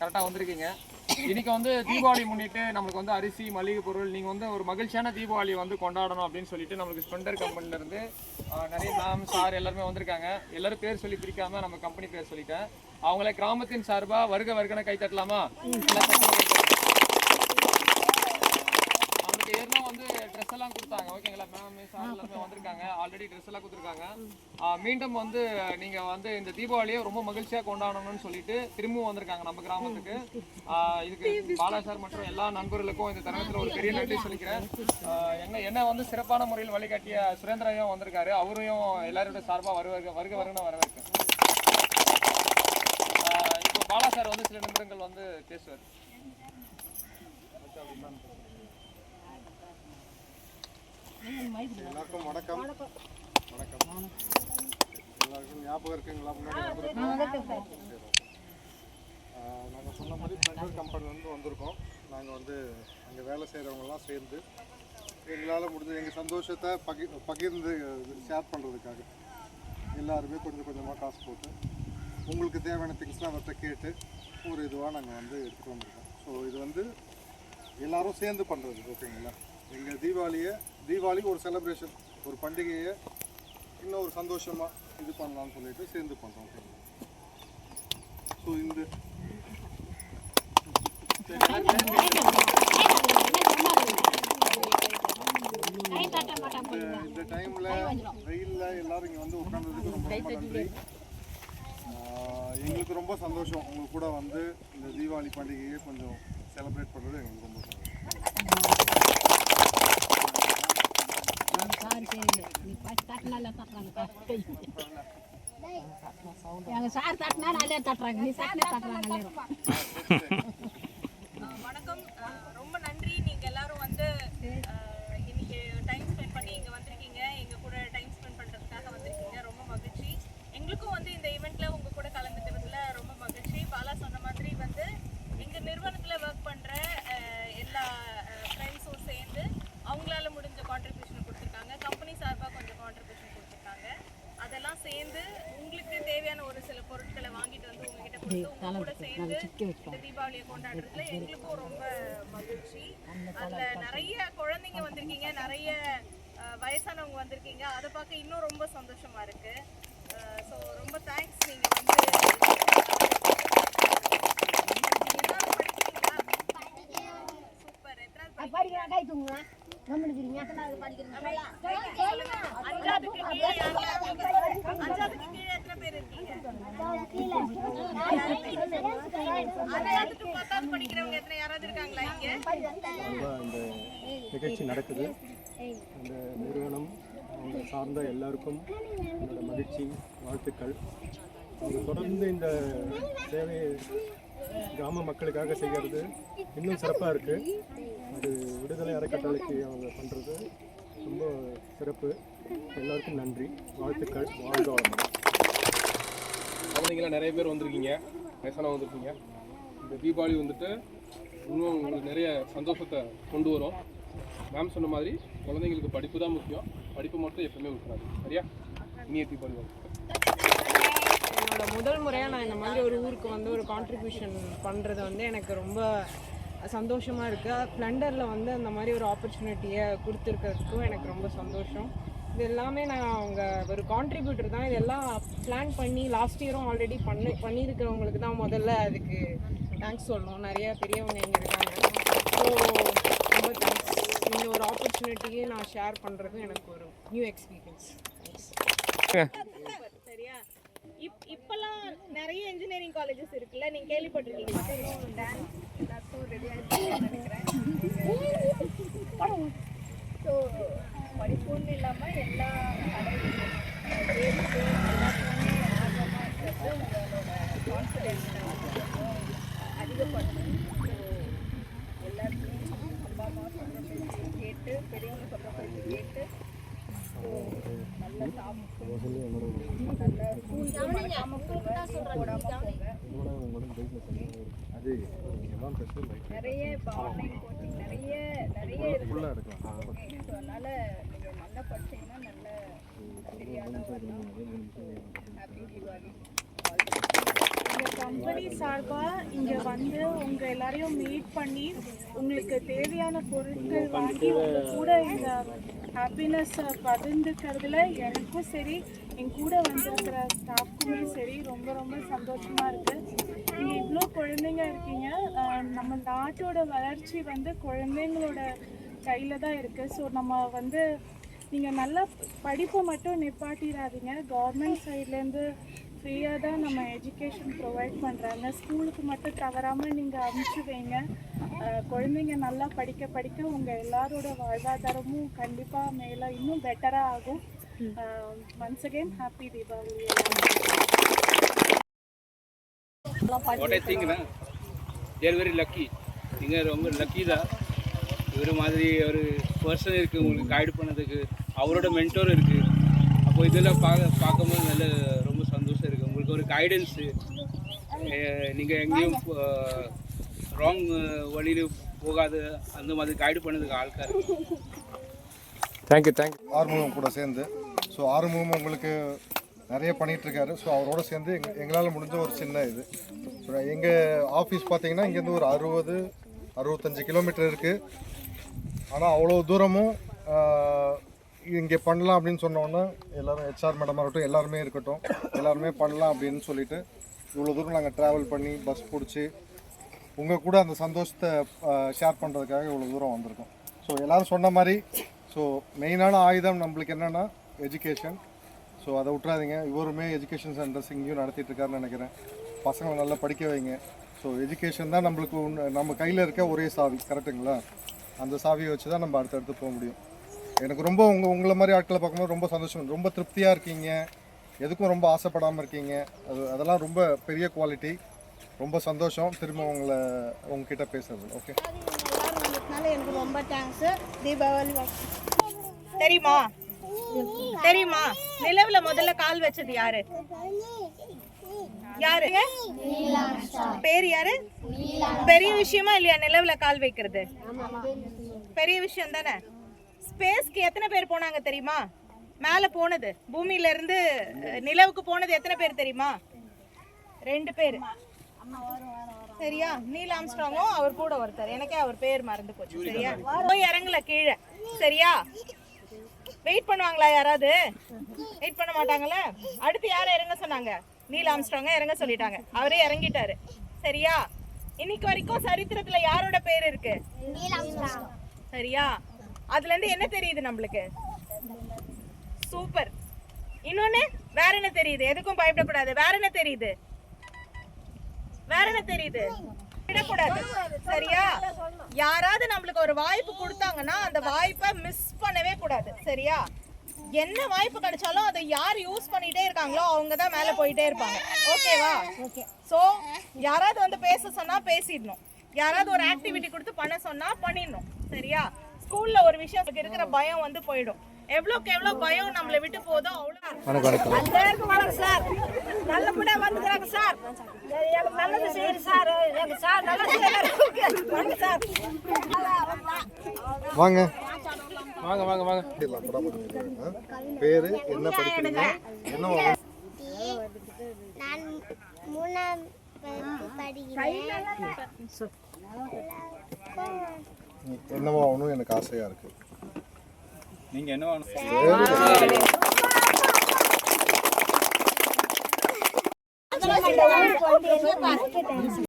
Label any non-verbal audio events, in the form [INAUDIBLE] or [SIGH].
கரெக்டாக வந்திருக்கீங்க. இன்னைக்கு வந்து தீபாவளி முன்னிட்டு நம்மளுக்கு வந்து அரிசி மளிகை பொருள் நீங்கள் வந்து ஒரு மகிழ்ச்சியான தீபாவளி வந்து கொண்டாடணும் அப்படின்னு சொல்லிட்டு நம்மளுக்கு ஸ்பெண்டர் கம்பெனிலேருந்து நிறைய மேம் சார் எல்லாருமே வந்திருக்காங்க. எல்லாரும் பேர் சொல்லி பிரிக்காம நம்ம கம்பெனி பேர் சொல்லிட்டேன். அவங்கள கிராமத்தின் சார்பாக வருக வருகனை கை தட்டலாமா அவங்களுக்கு ஏற்கனவே வந்து ட்ரெஸ் எல்லாம் கொடுத்தாங்க ஓகேங்களா மேம் சார் எல்லாமே வந்திருக்காங்க ஆல்ரெடி ட்ரெஸ் எல்லாம் கொடுத்துருக்காங்க. மீண்டும் வந்து நீங்க வந்து இந்த தீபாவளியை ரொம்ப மகிழ்ச்சியா கொண்டாடணும்னு சொல்லிட்டு திரும்பவும் வந்திருக்காங்க நம்ம கிராமத்துக்கு. இதுக்கு பாலா சார் மற்றும் எல்லா நண்பர்களுக்கும் இந்த தருணத்துல ஒரு பெரிய நன்றி சொல்லிக்கிறேன். என்ன என்ன வந்து சிறப்பான முறையில் வழிகாட்டிய சுரேந்திரையும் வந்திருக்காரு. அவரையும் எல்லாரோட சார்பா வருவாங்க வருக வருகன்னு வரவேற்கிறேன். ஆஹ் இப்போ பாலா சார் வந்து சில நிமிடங்கள் வந்து பேசுவார். எல்லாருக்கும் வணக்கம். வணக்கம் எல்லாருக்கும் ஞாபகம் இருக்குங்களா? முன்னாடி நாங்கள் சொன்ன மாதிரி பெட்ரோல் கம்பெனிலேருந்து வந்திருக்கோம். நாங்கள் வந்து அங்கே வேலை செய்கிறவங்கலாம் சேர்ந்து எங்களால் முடிஞ்ச எங்கள் சந்தோஷத்தை பகி பகிர்ந்து ஷேர் பண்ணுறதுக்காக எல்லாருமே கொஞ்சம் கொஞ்சமாக காசு போட்டு உங்களுக்கு தேவையான திங்ஸ்லாம் அவர்கிட்ட கேட்டு ஒரு இதுவாக நாங்கள் வந்து எடுத்துகிட்டு வந்திருக்கோம். ஸோ இது வந்து எல்லாரும் சேர்ந்து பண்ணுறது ஓகேங்களா எங்கள் தீபாவளியை தீபாவளி ஒரு செலப்ரேஷன் ஒரு பண்டிகையை இன்னும் ஒரு சந்தோஷமாக இது பண்ணலாம்னு சொல்லிட்டு சேர்ந்து பண்ணுறோம் ஸோ இந்த இந்த- டைமில் வெயிலில் எல்லோரும் இங்கே வந்து உட்காந்ததுக்கு ரொம்ப ரொம்ப நன்றி. எங்களுக்கு ரொம்ப சந்தோஷம். உங்க கூட வந்து இந்த தீபாவளி பண்டிகையை கொஞ்சம் செலிப்ரேட் பண்ணுறது எங்களுக்கு ரொம்ப சந்தோஷம். [LAUGHS] எங்க சார் தட்டினா நல்லே தட்டுறாங்க. நீ தட்டினா தட்டுறாங்க [LAUGHS] [LAUGHS] எல்லாரும் வணக்கம் அஹ் ரொம்ப நன்றி நீங்க எல்லாரும் வந்து அஹ், இன்னைக்கு டைம் ஸ்பெண்ட் பண்ணி இங்க வந்திருக்கீங்க எங்க கூட டைம் ஸ்பெண்ட் பண்றதுக்காக வந்திருக்கீங்க ரொம்ப மகிழ்ச்சி எங்களுக்கும் வந்து இந்த ஈவெண்ட்ல உங்க கூட கலந்துக்கிறதுல ரொம்ப மகிழ்ச்சி பாலா சொன்ன மாதிரி வந்து எங்க நிறுவனத்துல ஒர்க் பண்ற அஹ், எல்லா ஃப்ரெண்ட்ஸும் சேர்ந்து அவங்களால முடிஞ்ச கான்ட்ரிபியூஷன் கொடுத்துருக்காங்க கம்பெனி சார்பாக கொஞ்சம் கான்ட்ரிபியூஷன் கொடுத்துருக்காங்க அதெல்லாம் சேர்ந்து உங்களுக்கு தேவையான ஒரு சில பொருட்களை வாங்கிட்டு வந்து உங்ககிட்ட உங்க கூட சேர்ந்து இந்த தீபாவளியை கொண்டாடுறதுல எங்களுக்கும் ரொம்ப மகிழ்ச்சி. அதுல நிறைய குழந்தைங்க வந்திருக்கீங்க நிறைய வயசானவங்க வந்திருக்கீங்க. அதை பார்க்க இன்னும் ரொம்ப சந்தோஷமா இருக்கு. ஸோ ரொம்ப தேங்க்ஸ் நீங்க வந்து எல்லாரும் படிக்கிறீங்களா சூப்பர் எத்தனாவது படிக்கிறா கை தூங்குவா கம்முனுக்குறீங்க அஞ்சாவதுக்கு கீழே யாரெல்லாம் இருக்கீங்க? அஞ்சாவதுக்கு கீழே எத்தனை பேர் இருக்கீங்க அஞ்சாவதுக்கு பத்தாவது படிக்கிறவங்க எத்தனை யாராவது ரொம்ப அந்த நிகழ்ச்சி நடக்குது. அந்த நிறுவனம் அவங்க சார்ந்த எல்லாருக்கும் என்னோட மகிழ்ச்சி வாழ்த்துக்கள். அவங்க தொடர்ந்து இந்த சேவையை கிராம மக்களுக்காக செய்கிறது. இன்னும் சிறப்பாக இருக்குது அது விடுதலை அறக்கட்டளைக்கு அவங்க பண்ணுறது ரொம்ப சிறப்பு. எல்லாருக்கும் நன்றி. வாழ்த்துக்கள். வாழ்க வளமுடன். குழந்தைங்களாம் நிறைய பேர் வந்திருக்கீங்க. வயசானவங்க வந்திருக்கீங்க. இந்த தீபாவளி வந்துட்டு இன்னும் உங்களுக்கு நிறைய சந்தோஷத்தை கொண்டு வரும். மேம் சொன்ன மாதிரி குழந்தைங்களுக்கு படிப்பு தான் முக்கியம். படிப்பு மட்டும் எப்பவுமே விட்டுறாது சரியா? இனிய தீபாவளி. என்னோட முதல் முறையாக நான் இந்த மாதிரி ஒரு ஊருக்கு வந்து ஒரு கான்ட்ரிபியூஷன் பண்ணுறது வந்து எனக்கு ரொம்ப சந்தோஷமாக இருக்குது ஸ்ப்ளெண்டரில் வந்து அந்த மாதிரி ஒரு ஆப்பர்ச்சுனிட்டியை கொடுத்துருக்கிறதுக்கும் எனக்கு ரொம்ப சந்தோஷம். இது எல்லாமே நான் அவங்க ஒரு கான்ட்ரிபியூட்டர் தான். இதெல்லாம் பிளான் பண்ணி லாஸ்ட் இயரும் ஆல்ரெடி பண்ணி பண்ணியிருக்கிறவங்களுக்கு தான் முதல்ல அதுக்கு தேங்க்ஸ் சொல்லணும். நிறைய பெரியவங்க இங்கே இருக்காங்க. ஸோ ரொம்ப தேங்க்ஸ் இந்த ஒரு ஆப்பர்ச்சுனிட்டியை நான் ஷேர் பண்ணுறதும் எனக்கு ஒரு நியூ எக்ஸ்பீரியன்ஸ் தேங்க்ஸ் இப் இப்போல்லாம் நிறைய இன்ஜினியரிங் காலேஜஸ் இருக்குல்ல நீங்கள் கேள்விப்பட்டிருக்கீங்க டான்ஸ் எல்லாத்துக்கும் ரெடியாக ஆகிட்டு நினைக்கிறேன் ஸோ படிப்புன்னு இல்லாமல் எல்லா கலைகளும் கேம்ஸு எல்லாத்துக்குமே ஆர்வமாக இருக்கிறப்ப உங்களோட கான்ஃபிடென்ஸை அதிகப்படுத்தணும் ஸோ எல்லாத்துக்குமே அப்பா அம்மா சொல்கிற பேச்சு கேட்டு பெரியவங்க சொல்கிற பேச்சு கேட்டு ஸோ நல்லா சாப்பிட்டு நல்ல ஸ்கூலுக்கு மறக்காம போங்க அது எல்லாம் பிரச்சனை நிறைய இப்போ ஆன்லைன் கோச்சிங் நிறைய நிறைய இருக்கு ஃபுல்லாக எடுக்கலாம் ஓகே ஸோ அதனால நீங்கள் நல்லா படிச்சீங்கன்னா நல்ல பெரிய ஆளாக வரலாம் கம்பெனி சார்பாக இங்கே வந்து உங்கள் எல்லாரையும் மீட் பண்ணி உங்களுக்கு தேவையான பொருட்கள் வாங்கி கூட இந்த ஹாப்பினஸ் uh, பகிர்ந்துக்கிறதுல எனக்கும் சரி என் கூட வந்திருக்கிற ஸ்டாஃப்க்குமே சரி ரொம்ப ரொம்ப சந்தோஷமாக இருக்குது நீங்கள் இவ்வளோ குழந்தைங்க இருக்கீங்க. நம்ம நாட்டோட வளர்ச்சி வந்து குழந்தைங்களோட கையில் தான் இருக்குது ஸோ நம்ம வந்து நீங்கள் நல்லா படிப்பை மட்டும் நிப்பாட்டிடாதீங்க. கவர்மெண்ட் சைட்லேருந்து ஃப்ரீயாக தான் நம்ம எஜுகேஷன் ப்ரொவைட் பண்ணுறாங்க ஸ்கூலுக்கு மட்டும் தவறாமல் நீங்கள் அனுப்பிச்சி வைங்க. குழந்தைங்க நல்லா படிக்க படிக்க உங்கள் எல்லாரோட வாழ்வாதாரமும் கண்டிப்பாக மேலே இன்னும் பெட்டராக ஆகும். Once again happy Deepavali there very lucky நீங்கள் ரொம்ப லக்கி தான். இவர் மாதிரி ஒரு பர்சன் இருக்குது உங்களுக்கு கைடு பண்ணதுக்கு. அவரோட மென்டோர் இருக்குது அப்போ இதெல்லாம் பார்க்க பார்க்கும்போது நல்ல உங்களுக்கு ஒரு கைடன்ஸு நீங்கள் எங்கேயும் ராங் வழியில் போகாத அந்த மாதிரி கைடு பண்ணதுக்கு ஆட்கார் தேங்க்யூ தேங்க்யூ ஆறுமுகம் கூட சேர்ந்து. ஸோ ஆறுமுகம் உங்களுக்கு நிறைய பண்ணிட்டு இருக்காரு ஸோ அவரோட சேர்ந்து எங்க எங்களால் முடிஞ்ச ஒரு சின்ன இது. ஸோ எங்கள் ஆஃபீஸ் பார்த்தீங்கன்னா இங்கேருந்து ஒரு அறுபது அறுபத்தஞ்சு கிலோமீட்டர் இருக்குது ஆனால் அவ்வளோ தூரமும் இங்கே பண்ணலாம் அப்படின்னு சொன்னோன்னே எல்லோரும் ஹெச்ஆர் மேடமாக இருக்கட்டும் எல்லாருமே இருக்கட்டும் எல்லாருமே பண்ணலாம் அப்படின்னு சொல்லிட்டு இவ்வளோ தூரம் நாங்கள் ட்ராவல் பண்ணி பஸ் பிடிச்சி உங்கள் கூட அந்த சந்தோஷத்தை ஷேர் பண்ணுறதுக்காக இவ்வளோ தூரம் வந்திருக்கோம். ஸோ எல்லோரும் சொன்ன மாதிரி ஸோ மெயினான ஆயுதம் நம்மளுக்கு என்னென்னா எஜுகேஷன் ஸோ அதை விட்றாதீங்க இவருமே எஜுகேஷன் சென்டர்ஸ் இங்கேயும் நடத்திட்டு இருக்காருன்னு நினைக்கிறேன். பசங்களை நல்லா படிக்க வைங்க. ஸோ எஜுகேஷன் தான் நம்மளுக்கு நம்ம கையில் இருக்க ஒரே சாவி கரெக்டுங்களா அந்த சாவியை வச்சு தான் நம்ம அடுத்தடுத்து போக முடியும். எனக்கு ரொம்ப உங்கள் உங்களை மாதிரி ஆட்களை பார்க்கும்போது ரொம்ப சந்தோஷம். ரொம்ப திருப்தியாக இருக்கீங்க. எதுக்கும் ரொம்ப ஆசைப்படாமல் இருக்கீங்க. அது அதெல்லாம் ரொம்ப பெரிய குவாலிட்டி. ரொம்ப சந்தோஷம். திரும்ப உங்களை உங்ககிட்ட பேசுறது. ஓகே எனக்கு ரொம்ப தேங்க்ஸ் தீபாவளி தெரியுமா? தெரியுமா? நிலவுல முதல்ல கால் வச்சது யாரு? யாரு? பேர் யாரு? பெரிய விஷயமா இல்லையா நிலவுல கால் வைக்கிறது? பெரிய விஷயம் தானே? ஸ்பேஸ்க்கு எத்தனை பேர் போனாங்க தெரியுமா? மேல போனது. பூமியில இருந்து அஹ், நிலவுக்கு போனது எத்தனை பேர் தெரியுமா? ரெண்டு பேர். சரியா? நீல் ஆம்ஸ்ட்ராங்கும் அவர் கூட ஒருத்தர். எனக்கே அவர் பேர் மறந்து போச்சு. சரியா? போய் இறங்கல கீழே. சரியா? வெயிட் பண்ணுவாங்களா யாராவது? வெயிட் பண்ண மாட்டாங்களா? அடுத்து யாரை இறங்க சொன்னாங்க? நீல் ஆம்ஸ்ட்ராங்க இறங்க சொல்லிட்டாங்க. அவரே இறங்கிட்டாரு. சரியா? இன்னைக்கு வரைக்கும் சரித்திரத்துல யாரோட பேர் இருக்கு? சரியா? அதுல இருந்து என்ன தெரியுது நம்மளுக்கு? சூப்பர் இன்னொன்னு வேற என்ன தெரியுது? எதுக்கும் பயப்படக்கூடாது. வேற என்ன தெரியுது? வேற என்ன தெரியுது? விடக்கூடாது. சரியா? யாராவது நம்மளுக்கு ஒரு வாய்ப்பு கொடுத்தாங்கன்னா அந்த வாய்ப்பை மிஸ் பண்ணவே கூடாது. சரியா? என்ன வாய்ப்பு கிடைச்சாலும் அதை யார் யூஸ் பண்ணிட்டே இருக்காங்களோ அவங்க தான் மேலே போயிட்டே இருப்பாங்க. ஓகேவா ஓகே ஸோ யாராவது வந்து பேச சொன்னா பேசிடணும். யாராவது ஒரு ஆக்டிவிட்டி கொடுத்து பண்ண சொன்னா பண்ணிடணும். சரியா? ஸ்கூல்ல ஒரு விஷயம் இருக்கிற பயம் வந்து போயிடும். எவ்வளோக்கு எவ்வளோ பயம் நம்மளை விட்டு போதோ அவ்வளோ எல்லாருக்கும் வணக்கம் சார். நல்லபடியா வந்துக்கிறாங்க சார். எனக்கு நல்லது செய்யுது சார். எங்க சார் நல்லா செய்யறாரு வாங்க சார். வாங்க. வாங்க வாங்க வாங்க? பேரு என்ன படிக்கிறீங்க? என்ன நான் மூணாம் படிக்கிறேன். என்னவா ஆகணும்? எனக்கு ஆசையா இருக்கு. நீங்கள் என்ன வேணும் வந்து